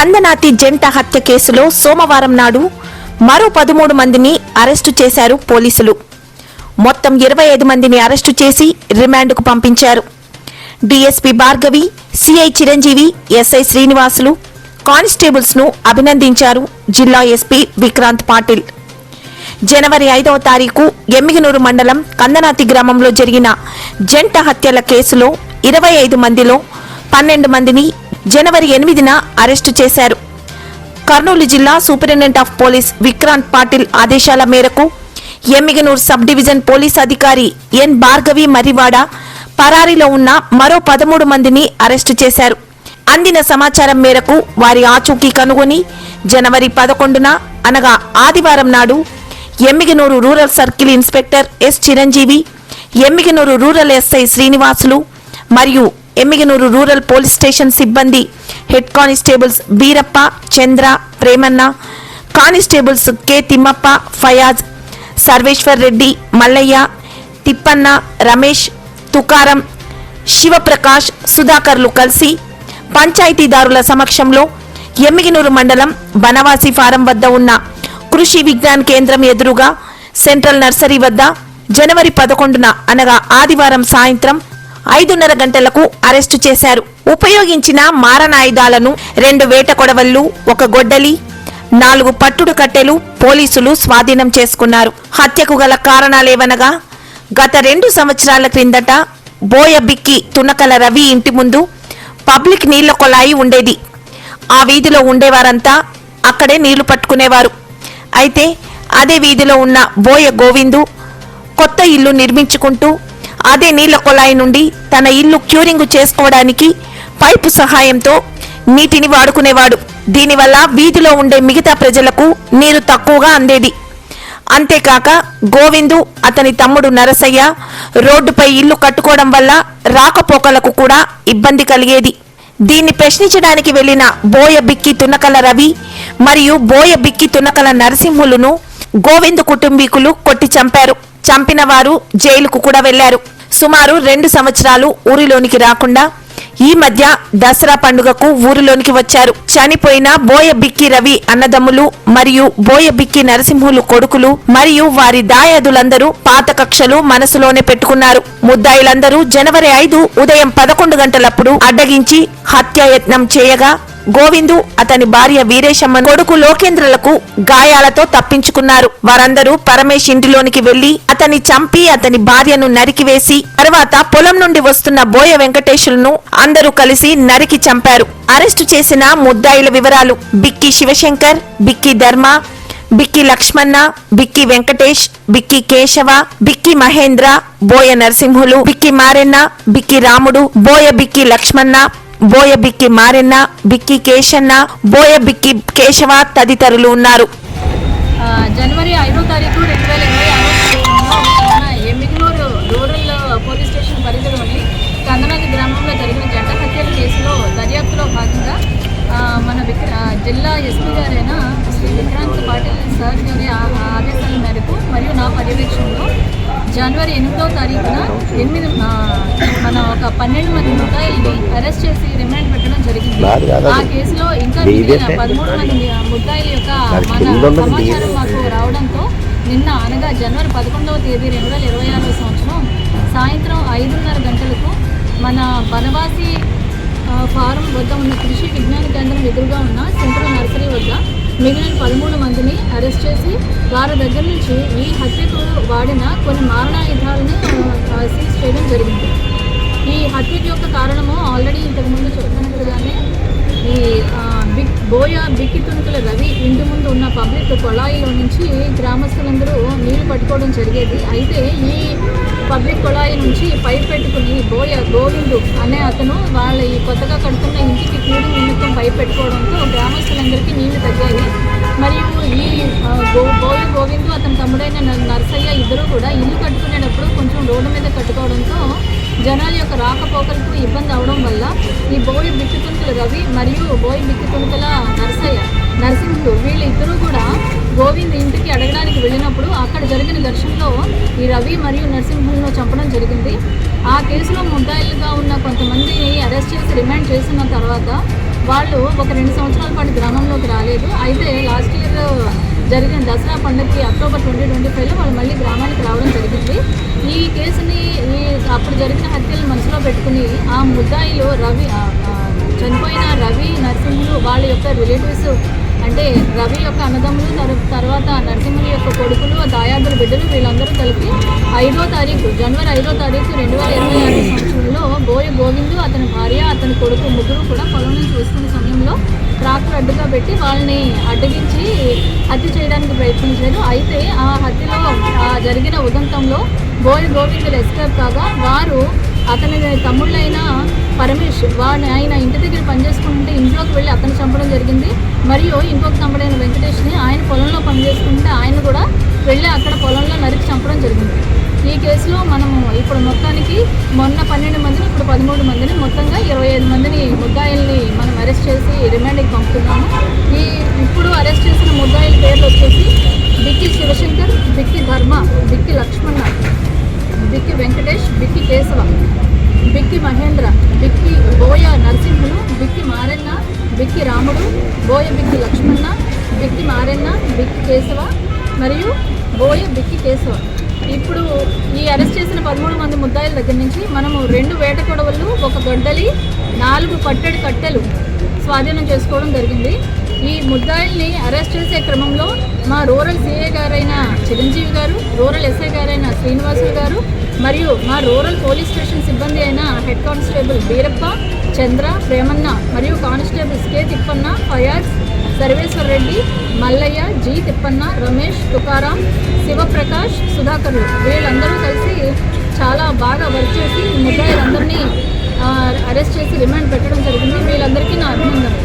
కందనాతి జంట హత్య కేసులో సోమవారం నాడు మరో పదమూడు మందిని అరెస్టు చేశారు పోలీసులు. మొత్తం ఇరవై ఐదు మందిని అరెస్టు చేసి రిమాండ్కు పంపించారు. DSP Bhargavi CI Chiranjeevi SI Srinivasulu కానిస్టేబుల్స్ను అభినందించారు జిల్లా ఎస్పీ విక్రాంత్ పాటిల్. జనవరి ఐదవ తారీఖు ఎమ్మిగనూరు మండలం కందనాతి గ్రామంలో జరిగిన జంట హత్యల కేసులో ఇరవై ఐదు మందిలో పన్నెండు మందిని జనవరి ఎనిమిదిన అరెస్టు చేశారు. కర్నూలు జిల్లా superintendent of police Vikrant Patil ఆదేశాల మేరకు ఎమ్మిగనూర్ సబ్ డివిజన్ పోలీస్ అధికారి ఎన్ భార్గవి మరివాడ పరారీలో ఉన్న మరో పదమూడు మందిని అరెస్టు చేశారు. అందిన సమాచారం మేరకు వారి ఆచూకీ కనుగొని జనవరి పదకొండున అనగా ఆదివారం నాడు Emmiganur rural circle inspector S Chiranjeevi Emmiganur rural SI Srinivasulu మరియు ఎమ్మిగనూరు రూరల్ పోలీస్ స్టేషన్ సిబ్బంది head constables Beerappa Chandra Premanna constables K. Thimmappa Fayaz Sarveshwar Reddy Mallaiah Thippanna Ramesh Tukaram Shivaprakash సుధాకర్లు కలిసి పంచాయతీదారుల సమక్షంలో ఎమ్మిగినూరు మండలం బనవాసి ఫారం వద్ద ఉన్న కృషి విజ్ఞాన్ కేంద్రం ఎదురుగా సెంట్రల్ నర్సరీ వద్ద జనవరి పదకొండున అనగా ఆదివారం సాయంత్రం ఐదున్నర గంటలకు అరెస్టు చేశారు. ఉపయోగించిన మారణాయుధాలను రెండు వేట కొడవళ్ళు ఒక గొడ్డలి నాలుగు పట్టుడు కట్టెలు పోలీసులు స్వాధీనం చేసుకున్నారు. హత్యకు గల కారణాలేవనగా గత రెండు సంవత్సరాల క్రిందట బోయబిక్కి తునకల రవి ఇంటి ముందు పబ్లిక్ నీళ్ళ కొలాయి ఉండేది. ఆ వీధిలో ఉండేవారంతా అక్కడే నీళ్ళు పట్టుకునేవారు. అయితే అదే వీధిలో ఉన్న బోయ గోవిందు కొత్త ఇల్లు నిర్మించుకుంటూ అదే నీళ్ళ కొలాయి నుండి తన ఇల్లు క్యూరింగ్ చేసుకోవడానికి పైపు సహాయంతో నీటిని వాడుకునేవాడు. దీనివల్ల వీధిలో ఉండే మిగతా ప్రజలకు నీరు తక్కువగా అందేది. అంతేకాక గోవిందు అతని తమ్ముడు నరసయ్య రోడ్డుపై ఇల్లు కట్టుకోవడం వల్ల రాకపోకలకు కూడా ఇబ్బంది కలిగేది. దీన్ని ప్రశ్నించడానికి వెళ్ళిన బోయ బిక్కి తునకల రవి మరియు బోయ బిక్కి తునకల నరసింహులను గోవిందు కుటుంబీకులు కొట్టి చంపారు. చంపినవారు జైలుకు కూడా వెళ్ళారు. సుమారు రెండు సంవత్సరాలు ఊరిలోనికి రాకుండా ఈ మధ్య దసరా పండుగకు ఊరిలోనికి వచ్చారు. చనిపోయిన బోయ బిక్కి రవి అన్నదమ్ములు మరియు బోయ బిక్కి నరసింహులు కొడుకులు మరియు వారి దాయాదులందరూ పాత కక్షలు మనసులోనే పెట్టుకున్నారు. ముద్దాయిలందరూ జనవరి ఐదు ఉదయం పదకొండు గంటలప్పుడు అడ్డగించి హత్యాయత్నం చేయగా గోవిందు అతని భార్య వీరేశమ్మ కొడుకు లోకేంద్రలకు గాయాలతో తప్పించుకున్నారు. వారందరూ పరమేష్ ఇంటిలోనికి వెళ్ళి అతని చంపి అతని భార్యను నరికివేసి తర్వాత పొలం నుండి వస్తున్న బోయ వెంకటేశులను అందరూ కలిసి నరికి చంపారు. అరెస్టు చేసిన ముద్దాయిల వివరాలు బిక్కి శివశంకర్ బిక్కి ధర్మ బిక్కి లక్ష్మణ బిక్కి వెంకటేష్ బిక్కి కేశవ బిక్కి మహేంద్ర బోయ నరసింహులు బిక్కి మారెన్న బిక్కి రాముడు బోయ బిక్కి లక్ష్మణ బోయ బిక్కి మారెన్న బిక్కి కేశన్న బోయ బిక్కి కేశవ తదితరులు ఉన్నారు. జనవరి ఐదో తారీఖు రెండు వేల జిల్లా ఎస్పీ గారైన శ్రీ విక్రాంత్ పాటిల్ సార్ గారి ఆదేశాల మేరకు మరియు నా పర్యవేక్షణలో జనవరి ఎనిమిదో తారీఖున ఎనిమిది మన ఒక పన్నెండు మంది ముద్దాయిల్ని అరెస్ట్ చేసి రిమాండ్ పెట్టడం జరిగింది ఆ. కేసులో ఇంకా. పదమూడు మంది ముద్దాయిల యొక్క మన సమాచారం. మాకు రావడంతో నిన్న అనగా జనవరి పదకొండవ తేదీ రెండు వేల ఇరవై ఆరో సంవత్సరం సాయంత్రం ఐదున్నర గంటలకు మన బనవాసి ఫారం వద్ద ఉన్న కృషి విజ్ఞాన కేంద్రం ఎదురుగా ఉన్న సెంట్రల్ నర్సరీ వద్ద మిగిలిన పదమూడు మందిని అరెస్ట్ చేసి వారి దగ్గర నుంచి ఈ హత్యకు వాడిన కొన్ని మారణాయుధాలను సీజ్ చేయడం జరిగింది. ఈ హత్యకి యొక్క కారణము ఆల్రెడీ ఇంతకుముందు చెప్పినట్టుగానే ఈ బిక్ బోయ బిక్కి తుణుకుల రవి ఇంటి ముందు ఉన్న పబ్లిక్ కొళాయిలో నుంచి గ్రామస్తులందరూ నీళ్ళు పట్టుకోవడం జరిగేది. అయితే ఈ పబ్లిక్ కొళాయి నుంచి పైప్ పెట్టుకుని బోయ గోవిందు అనే అతను వాళ్ళ ఈ కొత్తగా కడుతున్న ఇంటికి కూడి నిమిత్తం పైప్ పెట్టుకోవడంతో గ్రామస్తులందరికీ నీళ్ళు తగ్గాయి. మరియు ఈ గో బోయ గోవిందు అతని తమ్ముడైన నర్సయ్య ఇద్దరు కూడా ఇల్లు కట్టుకునేటప్పుడు కొంచెం రోడ్డు మీద కట్టుకోవడంతో జనాల యొక్క రాకపోకలకు ఇబ్బంది అవడం వల్ల ఈ బోయి బిక్కుతుంకల రవి మరియు బోయి బిక్కుతుంకల నర్సయ్య నర్సింహుడు వీళ్ళిద్దరూ కూడా గోవింద్ ఇంటికి అడగడానికి వెళ్ళినప్పుడు అక్కడ జరిగిన ఘర్షణలో ఈ రవి మరియు నరసింహులను చంపడం జరిగింది. ఆ కేసులో ముద్దాయిలుగా ఉన్న కొంతమందిని అరెస్ట్ చేసి రిమాండ్ చేసిన తర్వాత వాళ్ళు ఒక రెండు సంవత్సరాల పాటు గ్రామంలోకి రాలేదు. అయితే లాస్ట్ ఇయర్ జరిగిన దసరా పండుగకి అక్టోబర్ ట్వంటీ ట్వంటీ ఫైవ్లో వాళ్ళు మళ్ళీ గ్రామానికి రావడం జరిగింది. ఈ కేసుని ఈ అప్పుడు జరిగిన హత్యలు మనసులో పెట్టుకుని ఆ ముద్దాయిలు రవి చనిపోయిన రవి నరసింహులు వాళ్ళ యొక్క రిలేటివ్స్ అంటే రవి యొక్క అన్నదమ్ములు తర్వాత నరసింహుని యొక్క కొడుకులు దాయాదుల బిడ్డలు వీళ్ళందరూ కలిపి ఐదో తారీఖు జనవరి ఐదో తారీఖు రెండు వేల ఇరవై ఆరు సంవత్సరంలో బోయ గోవిందు అతని భార్య అతని కొడుకు ముగ్గురు కూడా పొలం నుంచి వస్తున్న సమయంలో ట్రాక్టర్ అడ్డుగా పెట్టి వాళ్ళని అడ్డగించి హత్య చేయడానికి ప్రయత్నించారు. అయితే ఆ హత్యలో జరిగిన ఉదంతంలో బోయ గోవిందులు ఎస్కేప్ కాగా వారు అతని తమ్ముళ్ళైన పరమేష్ వాడిని ఆయన ఇంటి దగ్గర పనిచేసుకుంటే ఇంట్లోకి వెళ్ళి అతను చంపడం జరిగింది. మరియు ఇంకొక తమ్ముడైన వెంకటేష్ని ఆయన పొలంలో పనిచేసుకుంటే ఆయన కూడా వెళ్ళి అక్కడ పొలంలో నరికి చంపడం జరిగింది. ఈ కేసులో మనము ఇప్పుడు మొత్తానికి మొన్న పన్నెండు మందిని ఇప్పుడు పదమూడు మందిని మొత్తంగా ఇరవై ఐదు మందిని ముద్దాయిల్ని మనం అరెస్ట్ చేసి రిమాండ్కి పంపుతున్నాము. ఈ ఇప్పుడు అరెస్ట్ చేసిన ముద్దాయిల పేర్లు వచ్చేసి బిక్కి శివశంకర్ బిక్కి ధర్మ బిక్కి లక్ష్మణ. బోయ బిక్కి లక్ష్మణ బిక్కి మారెన్న బిక్కి కేశవ మరియు బోయ బిక్కి కేశవ. ఇప్పుడు ఈ అరెస్ట్ చేసిన పదమూడు మంది ముద్దాయిల దగ్గర నుంచి మనము రెండు వేట కొడవలు ఒక గొడ్డలి నాలుగు పట్టడి కట్టెలు స్వాధీనం చేసుకోవడం జరిగింది. ఈ ముద్దాయిల్ని అరెస్ట్ చేసే క్రమంలో మా రూరల్ సిఏ గారైన చిరంజీవి గారు రూరల్ ఎస్ఐ గారైన శ్రీనివాసులు గారు మరియు మా రూరల్ పోలీస్ స్టేషన్ సిబ్బంది అయిన హెడ్ కానిస్టేబుల్ వీరప్ప చంద్ర ప్రేమన్న మరియు constables K Thippanna Fayaz Sarveshwar Reddy Mallaiah G Thippanna Ramesh Tukaram Shivaprakash సుధాకర్లు వీళ్ళందరూ కలిసి చాలా బాగా వర్క్ చేసి ముద్దాయిలందరినీ అరెస్ట్ చేసి రిమాండ్ పెట్టడం జరిగింది. వీళ్ళందరికీ నా అభినందనలు.